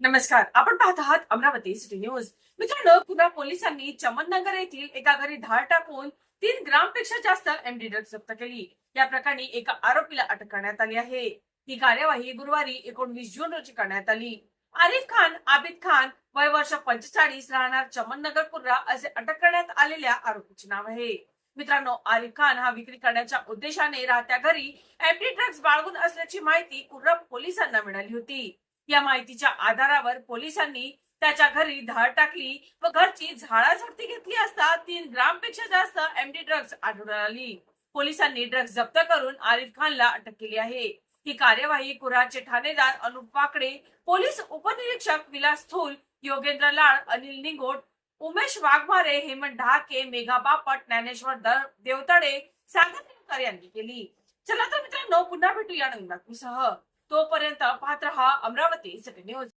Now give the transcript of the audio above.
नमस्कार. आपण पाहत आहात अमरावती सिटी न्यूज. मित्रांनो पुन्हा पोलिसांनी चमननगर येथील एका घरी धाड टाकून तीन ग्रामपेक्षा जास्त एमडी ड्रग्ज जप्त केली. या प्रकरणी एका आरोपीला अटक करण्यात आली आहे. ही कार्यवाही गुरुवारी एकोणवीस जून रोजी करण्यात आली. आरिफ खान आबिद खान वय वर्ष पंचेचाळीस राहणार चमननगर कुर्रा असे अटक करण्यात आलेल्या आरोपीचे नाव आहे. मित्रांनो आरिफ खान हा विक्री करण्याच्या उद्देशाने राहत्या घरी एमडी ड्रग्ज बाळगून असल्याची माहिती कुर्रा पोलिसांना मिळाली होती. या माहितीच्या आधारावर पोलिसांनी त्याच्या घरी धाड टाकली व घरची झाडाझडती घेतली असता तीन ग्रामपेक्षा जास्त एमडी ड्रग्ज आढळून आली. पोलिसांनी ड्रग्ज जप्त करून आरिफ खानला अटक केली आहे. ही कार्यवाही कुराचे ठाणेदार अनुप पाकडे पोलीस उपनिरीक्षक विलास थूल योगेंद्र लाड अनिल निंगोट उमेश वाघमारे हेमंत ढाके मेघा बापट ज्ञानेश्वर देवतडे सागर यांनी केली. चला तर मित्रांनो पुन्हा भेटूया नवीन बातमीसह. तोपर्यंत पाहत रहा अमरावती सिटी न्यूज